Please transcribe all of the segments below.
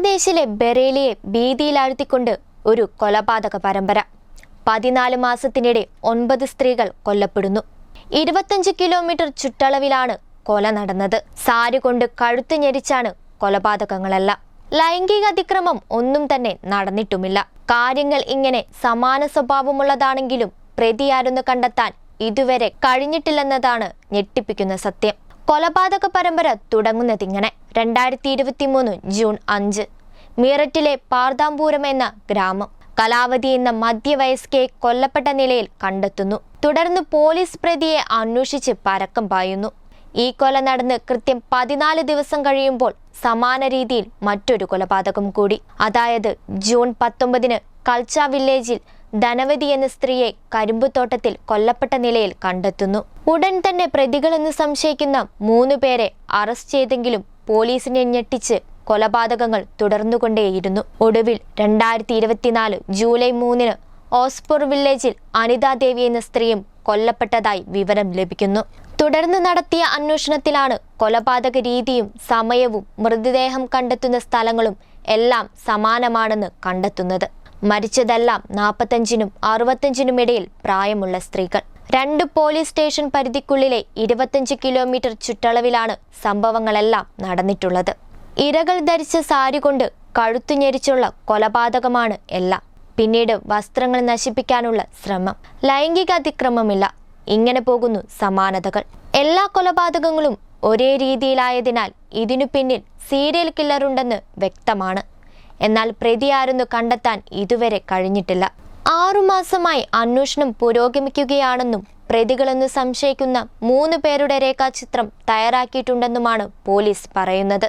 ഉത്തർപ്രദേശിലെ ബറേലിയെ ഭീതിയിലാഴ്ത്തിക്കൊണ്ട് ഒരു കൊലപാതക പരമ്പര. പതിനാല് മാസത്തിനിടെ ഒൻപത് സ്ത്രീകൾ കൊല്ലപ്പെടുന്നു. ഇരുപത്തഞ്ച് കിലോമീറ്റർ ചുറ്റളവിലാണ് കൊല നടന്നത്. സാരി കൊണ്ട് കഴുത്ത് ഞെരിച്ചാണ് കൊലപാതകങ്ങളെല്ലാം. ലൈംഗിക അതിക്രമം ഒന്നും തന്നെ നടന്നിട്ടുമില്ല. കാര്യങ്ങൾ ഇങ്ങനെ സമാന സ്വഭാവമുള്ളതാണെങ്കിലും പ്രതിയാരെന്ന് കണ്ടെത്താൻ ഇതുവരെ കഴിഞ്ഞിട്ടില്ലെന്നതാണ് ഞെട്ടിപ്പിക്കുന്ന സത്യം. കൊലപാതക പരമ്പര തുടങ്ങുന്നതിങ്ങനെ രണ്ടായിരത്തി ഇരുപത്തി മൂന്ന് ജൂൺ അഞ്ച്. മീററ്റിലെ പാർദാംപൂരം എന്ന ഗ്രാമം. കലാവതി എന്ന മധ്യവയസ്കയെ കൊല്ലപ്പെട്ട നിലയിൽ കണ്ടെത്തുന്നു. തുടർന്ന് പോലീസ് പ്രതിയെ അന്വേഷിച്ച് പരക്കം പായുന്നു. ഈ കൊല നടന്ന് കൃത്യം പതിനാല് ദിവസം കഴിയുമ്പോൾ സമാന രീതിയിൽ മറ്റൊരു കൊലപാതകം കൂടി. അതായത് ജൂൺ പത്തൊമ്പതിന് കൾച്ച വില്ലേജിൽ ധനവതി എന്ന സ്ത്രീയെ കരിമ്പുത്തോട്ടത്തിൽ കൊല്ലപ്പെട്ട നിലയിൽ കണ്ടെത്തുന്നു. ഉടൻ തന്നെ പ്രതികളെന്ന് സംശയിക്കുന്ന മൂന്ന് പേരെ അറസ്റ്റ് ചെയ്തെങ്കിലും പോലീസിനെ ഞെട്ടിച്ച് കൊലപാതകങ്ങൾ തുടർന്നുകൊണ്ടേയിരുന്നു. ഒടുവിൽ രണ്ടായിരത്തി ഇരുപത്തിനാല് ജൂലൈ മൂന്നിന് ഓസ്പൂർ വില്ലേജിൽ അനിതാദേവി എന്ന സ്ത്രീയും കൊല്ലപ്പെട്ടതായി വിവരം ലഭിക്കുന്നു. തുടർന്ന് നടത്തിയ അന്വേഷണത്തിലാണ് കൊലപാതക രീതിയും സമയവും മൃതദേഹം കണ്ടെത്തുന്ന സ്ഥലങ്ങളും എല്ലാം സമാനമാണെന്ന് കണ്ടെത്തുന്നത്. മരിച്ചതെല്ലാം നാൽപ്പത്തഞ്ചിനും അറുപത്തഞ്ചിനും ഇടയിൽ പ്രായമുള്ള സ്ത്രീകൾ. രണ്ട് പോലീസ് സ്റ്റേഷൻ പരിധിക്കുള്ളിലെ ഇരുപത്തഞ്ച് കിലോമീറ്റർ ചുറ്റളവിലാണ് സംഭവങ്ങളെല്ലാം നടന്നിട്ടുള്ളത്. ഇരകൾ ധരിച്ച സാരി കൊണ്ട് കഴുത്തു ഞെരിച്ചുള്ള കൊലപാതകമാണ് എല്ലാം. പിന്നീട് വസ്ത്രങ്ങൾ നശിപ്പിക്കാനുള്ള ശ്രമം. ലൈംഗിക അതിക്രമമില്ല. ഇങ്ങനെ പോകുന്നു സമാനതകൾ. എല്ലാ കൊലപാതകങ്ങളും ഒരേ രീതിയിലായതിനാൽ ഇതിനു പിന്നിൽ സീരിയൽ കില്ലറുണ്ടെന്ന് വ്യക്തമാണ്. എന്നാൽ പ്രതിയാരെന്ന് കണ്ടെത്താൻ ഇതുവരെ കഴിഞ്ഞിട്ടില്ല. ആറുമാസമായി അന്വേഷണം പുരോഗമിക്കുകയാണെന്നും പ്രതികളെന്ന് സംശയിക്കുന്ന മൂന്ന് പേരുടെ രേഖാചിത്രം തയ്യാറാക്കിയിട്ടുണ്ടെന്നുമാണ് പോലീസ് പറയുന്നത്.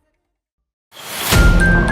you